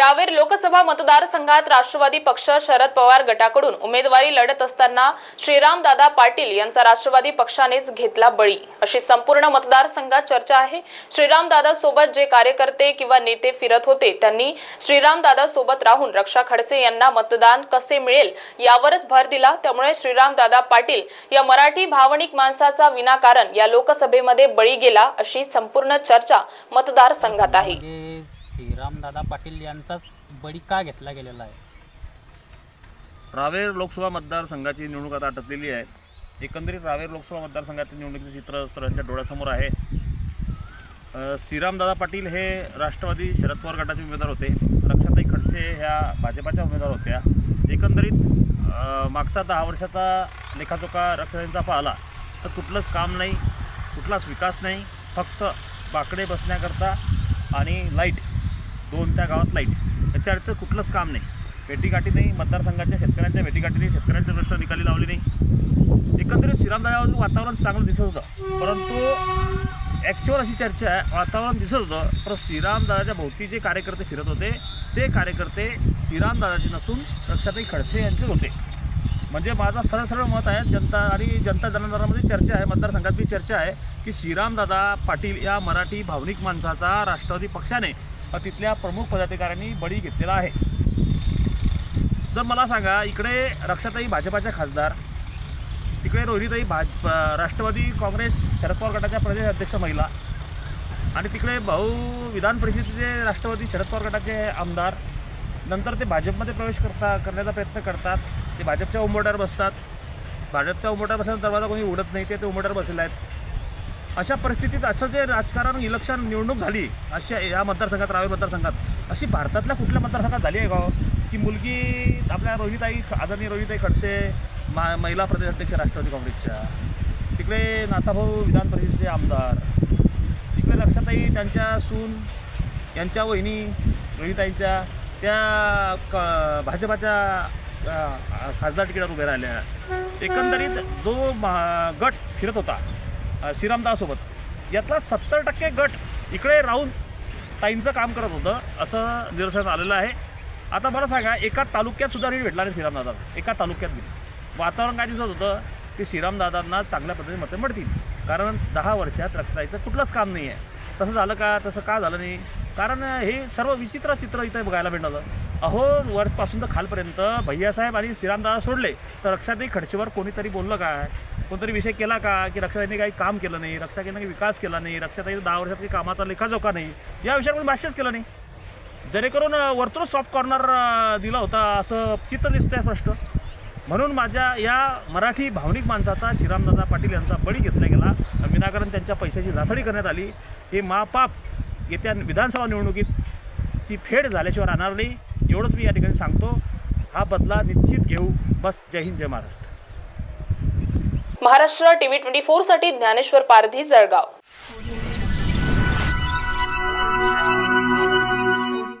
रावेर लोकसभा मतदारसंघात राष्ट्रवादी पक्ष शरद पवार गटाकडून उमेदवारी लढत असताना श्रीरामदादा पाटील यांचा राष्ट्रवादी पक्षानेच घेतला बळी. अशी संपूर्ण मतदारसंघात चर्चा आहे. श्रीरामदादा सोबत जे कार्यकर्ते किंवा नेते फिरत होते त्यांनी श्रीरामदादा सोबत राहून रक्षा खडसे यांना मतदान कसे मिळेल यावरच भर दिला. त्यामुळे श्रीरामदादा पाटील या मराठी भावनिक माणसाचा विनाकारण या लोकसभेमध्ये बळी गेला अशी संपूर्ण चर्चा मतदारसंघात आहे. म्हणजे श्रीरामदादा पाटील यांचाच बळी का घेतला गेलेला आहे. रावेर लोकसभा मतदारसंघाची निवडणूक आता आटपलेली आहे. एकंदरीत रावेर लोकसभा मतदारसंघातील निवडणुकीचे चित्र सर्वांच्या डोळ्यासमोर आहे. श्रीरामदादा पाटील हे राष्ट्रवादी शरद पवार गटाचे उमेदवार होते. रक्षाताई खडसे ह्या भाजपाच्या उमेदवार होत्या. एकंदरीत मागचा दहा वर्षाचा लेखाजोखा रक्षाताईंचा पाहिला तर कुठलंच काम नाही कुठलाच विकास नाही. फक्त बाकडे बसण्याकरता आणि लाइट दोन त्या गावात लाइट याच्या अर्थ कुठलंच काम नाही. भेटीगाठी नाही मतदारसंघाच्या शेतकऱ्यांच्या भेटीगाठी नाही शेतकऱ्यांचे प्रश्न निकाली लावले नाही. एकंदरीत श्रीरामदायावर वातावरण चांगलं दिसत होतं. परंतु ॲक्च्युअल अशी चर्चा आहे वातावरण दिसत होतं पण श्रीरामदादाच्या भोवती जे कार्यकर्ते फिरत होते ते कार्यकर्ते श्रीरामदादाचे नसून रक्षाताई खडसे यांचे होते. म्हणजे माझा सरळ सरळ मत आहे जनता आणि जनता जनार्दनामध्ये चर्चा आहे मतदारसंघात बी चर्चा आहे की श्रीरामदादा पाटील या मराठी भावनिक माणसाचा राष्ट्रवादी पक्षाने तिथल्या प्रमुख पदाधिकाऱ्यांनी बळी घेतलेला आहे. जर मला सांगा इकडे रक्षाताई भाजपाच्या खासदार तिकडे रोहिणीताई भाज राष्ट्रवादी काँग्रेस शरद पवार गटाच्या प्रदेश अध्यक्ष महिला आणि तिकडे भाऊ विधान परिषदेचे राष्ट्रवादी शरद पवार गटाचे आमदार नंतर ते भाजपमध्ये प्रवेश करता करण्याचा प्रयत्न करतात ते भाजपच्या उंबरट्यावर बसतात. भाजपच्या उंबरट्यावर बसल्यानंतर दरवाजा कोणी उडत नाही ते ते उंबरट्यावर बसलेले आहेत. अशा परिस्थितीत असं जे राजकारण इलेक्शन निवडणूक झाली अशा या मतदारसंघात रावेर मतदारसंघात अशी भारतातल्या कुठल्या मतदारसंघात झाली आहे का हो? की मुलगी आपल्या रोहिताई आदरणीय रोहिताई खडसे मा महिला प्रदेश अध्यक्ष राष्ट्रवादी काँग्रेसच्या. तिकडे नाथाभाऊ विधान परिषदेचे आमदार. तिकडे लक्षातही त्यांच्या सून यांच्या वहिनी रोहिताईंच्या त्या क भाजपाच्या खासदार तिकीटावर उभ्या राहिल्या. एकंदरीत जो गट फिरत होता श्रीरामदासोबत. यातला सत्तर टक्के गट इकडे राहून ताईंचं काम करत होतं असं निदर्शनास आलेलं आहे. आता मला सांगा एका तालुक्यात सुद्धा भेटला नाही श्रीरामदादा. एका तालुक्यात वातावरण काय दिसत होतं की श्रीरामदादांना चांगल्या पद्धतीने मतं मिळतील. कारण दहा वर्षात रक्षताईचं कुठलंच काम नाही आहे तसं झालं का तसं का झालं नाही? कारण हे सर्व विचित्र चित्र इथं बघायला मिळालं. अहो वरपासून तर खालपर्यंत भैयासाहेब आणि श्रीरामदादा सोडले. तर रक्षाताई खडशेवर कोणीतरी बोललं काय? कोणतरी विषय केला का की रक्षाताईने काही काम केलं नाही रक्षाताईने काही विकास केला नाही रक्षाताई दहा वर्षात काही कामाचा लेखाजोखा नाही? या विषयावर भाष्यच केलं नाही? जेणेकरून अ, वरतून सॉफ्ट कॉर्नर दिला होता असं चित्र दिसतंय स्पष्ट. म्हणून माझ्या या मराठी भावनिक माणसाचा श्रीरामदादा पाटील यांचा बळी घेतला गेला. विनाकारण त्यांच्या पैशाची नासाडी करण्यात आली. हे महापाप येत्या विधानसभा निवडणुकीत ची फेड झाल्याशिवाय राहणार नाही. एवढंच मी या ठिकाणी सांगतो. हा बदला निश्चित घेऊ. बस जय हिंद जय महाराष्ट्र. महाराष्ट्र टीव्ही ट्वेंटी फोरसाठी ज्ञानेश्वर पारधी जळगाव.